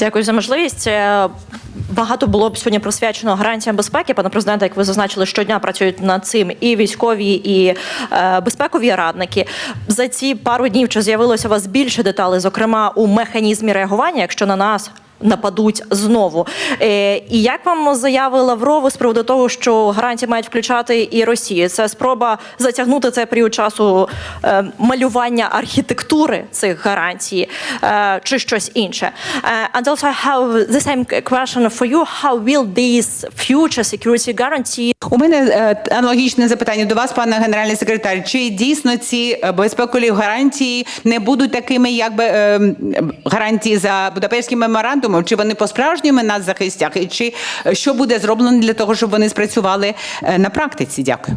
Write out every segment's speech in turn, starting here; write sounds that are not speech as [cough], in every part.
Дякую за можливість. Е, Багато було б сьогодні присвячено гарантіям безпеки. Пане президенте, як ви зазначили, щодня працюють над цим і військові, і е, безпекові радники. За ці пару днів чи з'явилося у вас більше деталей, зокрема у механізмі реагування, якщо на нас. Нападуть знову. Е, і як вам заяви Лаврову з приводу того, що гарантії мають включати і Росію? Це спроба затягнути цей період часу е, малювання архітектури цих гарантій е, чи щось інше? And also have the same question for you. How will these future security guarantees У мене аналогічне запитання до вас, пане генеральний секретар. Чи дійсно ці безпекові гарантії не будуть такими, якби е, гарантії за Будапештським меморандумом? Чи вони по-справжньому нас захистять? І чи е, що буде зроблено для того, щоб вони спрацювали е, на практиці? Дякую.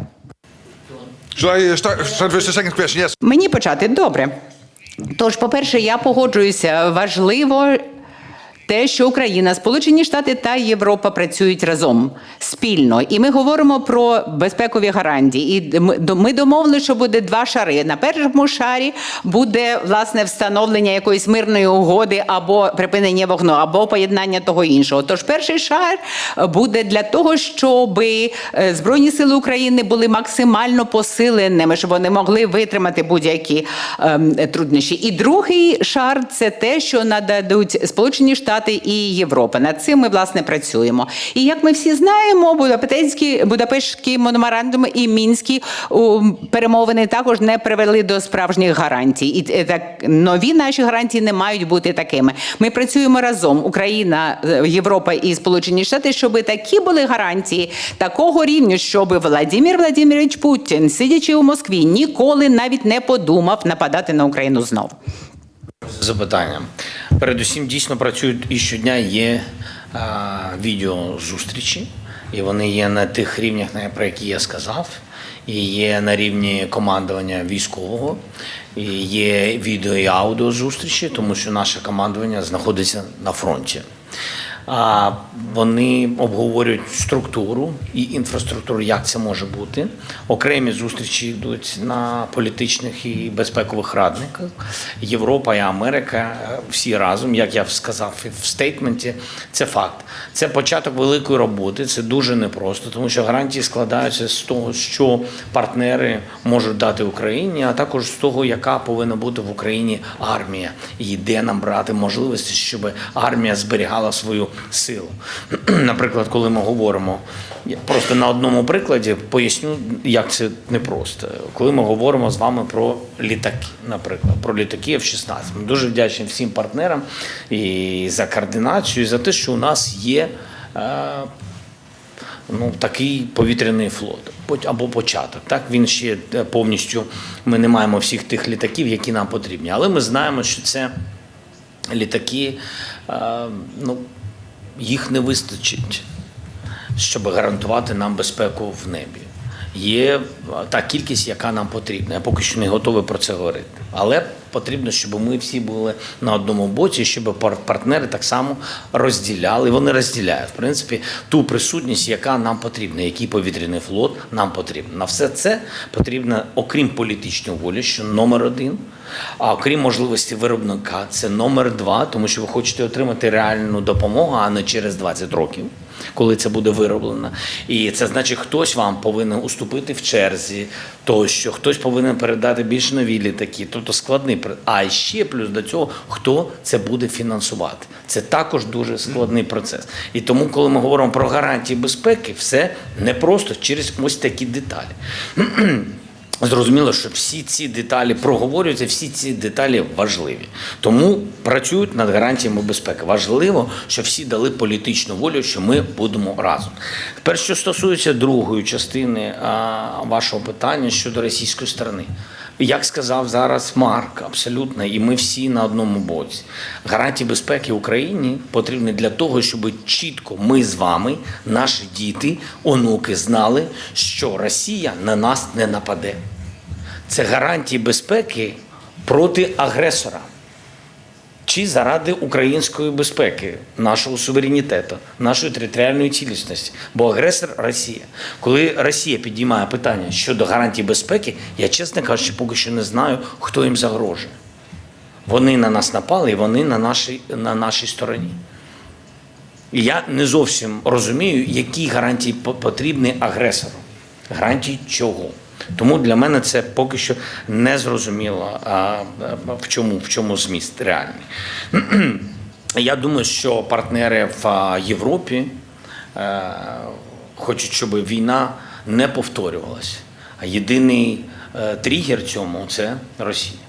I start, start with the question? Yes. Мені почати добре. Тож, по-перше, я погоджуюся. Важливо те, що Україна, Сполучені Штати та Європа працюють разом спільно. І ми говоримо про безпекові гарантії. І ми- до- домовили, що буде два шари. На першому шарі буде власне встановлення якоїсь мирної угоди або припинення вогню, або поєднання того іншого. Тож перший шар буде для того, щоб Збройні сили України були максимально посиленими, щоб вони могли витримати будь-які ем, труднощі. І другий шар це те, що нададуть Сполучені Штати і Європа. Над цим ми власне працюємо. І як ми всі знаємо, Будапештські Будапештський меморандум і мінські перемовини також не привели до справжніх гарантій. І е, так нові наші гарантії не мають бути такими. Ми працюємо разом, Україна, е, Європа і Сполучені Штати, щоб такі були гарантії такого рівня, щоб Владимир Владимирович Путін, сидячи у Москві, ніколи навіть не подумав нападати на Україну знову. запитання. Передусім дійсно працюють і щодня є відеозустрічі, і вони є на тих рівнях, про які я сказав. І є на рівні командування військового, і є відео і аудіозустрічі, тому що наше командування знаходиться на фронті. А вони обговорюють структуру і інфраструктуру, як це може бути. Окремі зустрічі йдуть на політичних і безпекових радниках. Європа і Америка е, всі разом, як я сказав в стейтменті, це факт. Це початок великої роботи. Це дуже непросто, тому що гарантії складаються з того, що партнери можуть дати Україні, а також з того, яка повинна бути в Україні армія, і де нам брати можливості, щоб армія зберігала свою силу. [clears throat] Наприклад, коли ми говоримо я просто на одному прикладі, поясню, як це непросто. Коли ми говоримо з вами про літаки, наприклад, про літаки F-16, ми дуже вдячні всім партнерам і за координацію, і за те, що у нас є. е, ну, такий повітряний флот або початок. Так він ще е, повністю. Ми не маємо всіх тих літаків, які нам потрібні. Але ми знаємо, що це літаки, е, ну, їх не вистачить, щоб гарантувати нам безпеку в небі. Є та кількість, яка нам потрібна. Я поки що не готовий про це говорити. Але потрібно, щоб ми всі були на одному боці, щоб пар- партнери так само розділяли. Вони розділяють, в принципі, ту присутність, яка нам потрібна, який повітряний флот нам потрібен. На все це потрібно, окрім політичної волі, що номер один, а окрім можливості виробника, це номер два, тому що ви хочете отримати реальну допомогу, а не через 20 років коли це буде вироблено. І це значить, хтось вам повинен уступити в черзі, тощо, хтось повинен передати більш нові літаки. Тобто складний А ще плюс до цього, хто це буде фінансувати. Це також дуже складний процес. І тому, коли ми говоримо про гарантії безпеки, все непросто через ось такі деталі. Зрозуміло, що всі ці деталі проговорюються, всі ці деталі важливі. Тому працюють над гарантіями безпеки. Важливо, що всі дали політичну волю, що ми будемо разом. Тепер, що стосується другої частини вашого питання щодо російської сторони. Як сказав зараз Марк, абсолютно, і ми всі на одному боці. Гарантії безпеки Україні потрібні для того, щоб чітко ми з вами, наші діти, онуки, знали, що Росія на нас не нападе. Це гарантії безпеки проти агресора чи заради української безпеки, нашого суверенітету, нашої територіальної цілісності. Бо агресор Росія. Коли Росія підіймає питання щодо гарантій безпеки, я чесно кажучи, поки що не знаю, хто їм загрожує. Вони на нас напали, і вони на нашій, на нашій стороні. Я не зовсім розумію, які гарантії потрібні агресору. Гарантії чого? Тому для мене це поки що не зрозуміло, в чому, в чому зміст реальний. [clears throat] Я думаю, що партнери в Європі е, хочуть, щоб війна не повторювалася. А єдиний е, тригер цьому це Росія.